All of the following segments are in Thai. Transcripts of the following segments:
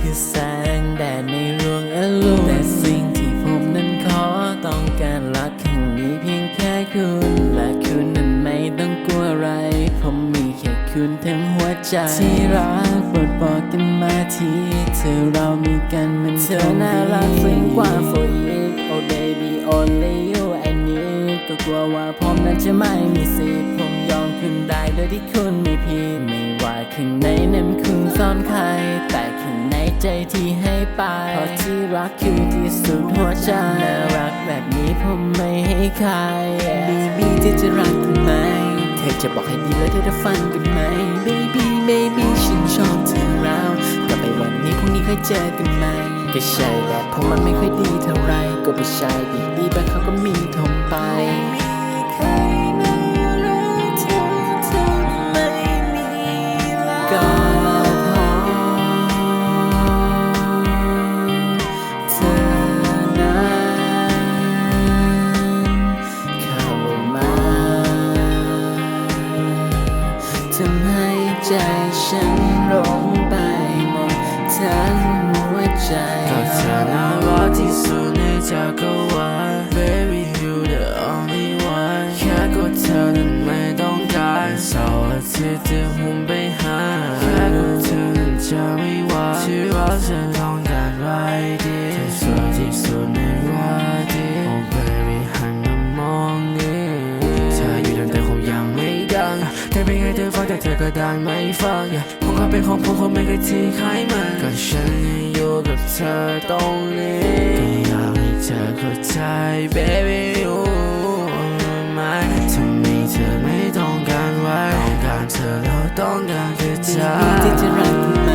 คือแสงแดดในรวงอรุณแต่สิ่งที่ผมนั้นขอต้องการรักแห่งนี้เพียงแค่คุณ และคุณนั้นไม่ต้องกลัวอะไร ผมมีแค่คุณทั้งหัวใจที่รักโปรดบอกกันมาทีเธอเรามีกันมันเธอน่ารักซึ้งกว่า for it oh baby only you I need ก็กลัวว่าผมนั้นจะไม่มีสิทธิ์ผมยอมคุณได้โดยที่คุณไม่ผิดไม่ว่าข้างในนั้นคุณซ่อนใครแต่ข้างใน ใจที่ให้ไปเพราะที่รักคือที่สุดหัวใจน่ารักแบบนี้ผมไม่ให้ใคร baby เธอจะรักกันไหม เธอจะบอกให้ดีแล้วเธอจะฟังกันไหม baby baby ฉันชอบเธอแล้วกลับไปวันนี้พรุ่งนี้ค่อยเจอกันไหมก็ใช่แหละเพราะมันไม่ค่อยดีเท่าไร ก็ผู้ชายดีดีๆบางเขาก็มีทมไปก็ ใจฉันหลงไปหมดทั้งหัวใจก็เธอน่ารักที่สุดในจักรวาล Baby you the only one แค่กดเธอนั้นไม่ต้องการเสาร์อาทิตย์ที่ผม แต่เธอก็ดันไม่ฟัง yeah ผมก็เป็นของผมคงไม่เคยทิ้งใครมันก็ฉันยังอยู่กับเธอตรงนี้ก็อยากให้เธอเข้าใจ baby you ไหมทำไมเธอไม่ต้องการไว้ต้องการเธอแล้วต้องการแค่เธอ baby เธอจะรักกันไหม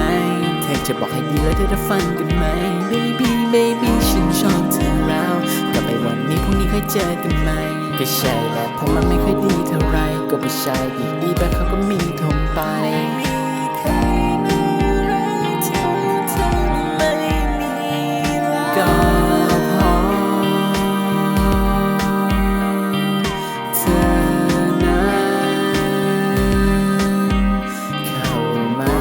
เธอจะบอกให้ดีแล้วเธอจะฟังกันไหม baby baby ฉันชอบเธอแล้วกลับไปวันนี้พรุ่งนี้ค่อยเจอกันไหม ก็ใช่แหละเพราะมันไม่ค่อยดีเท่าไรก็ผู้ชายดีดีๆบางเขาก็มีทมไปก็พอเธอนั้นเข้ามา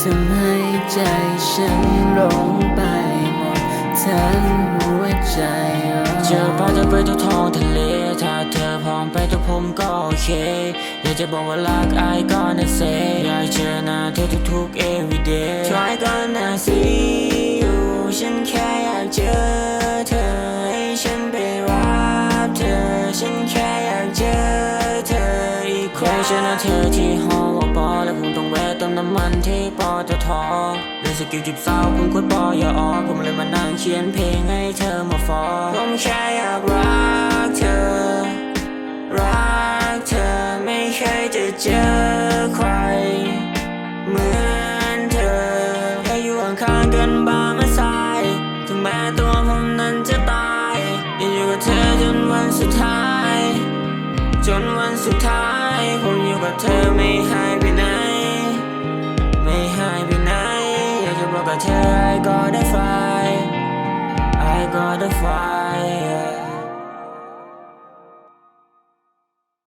ทำให้ใจฉันหลง ทั้งหัวใจ เจอปลาเธอไปทุกท้องทะเล ถ้าเธอพร้อมไปทุกผมก็โอเค อยากจะบอกว่ารักไอ้ก็น่าเซอยากเจอหน้าเธอทุกๆ everyday try ก็น่า see you ฉันแค่อยากเจอเธอให้ฉันไปรับเธอ ฉันแค่อยากเจอเธออีกครั้งเจอหน้าเธอที่หอว่าปอและผมต้องแวะเติมน้ำมันที่ปอตทเรื่อง สกิลจีบสาวผมคุยปออย่าออผมเลยมานั่งเขียนเพลงให้เธอมาฟอผมแค่อยากรักเธอ รักเธอไม่เคยจะเจอใคร เหมือนเธอแค่อยู่ข้างๆกันบ้ามาสายถึงแม้ตัวผมนั้นจะตายยากอยู่กับเธอจนวันสุดท้าย จนวันสุดท้าย ผมอยู่กับเธอไม่หายไปไหน but here I gotta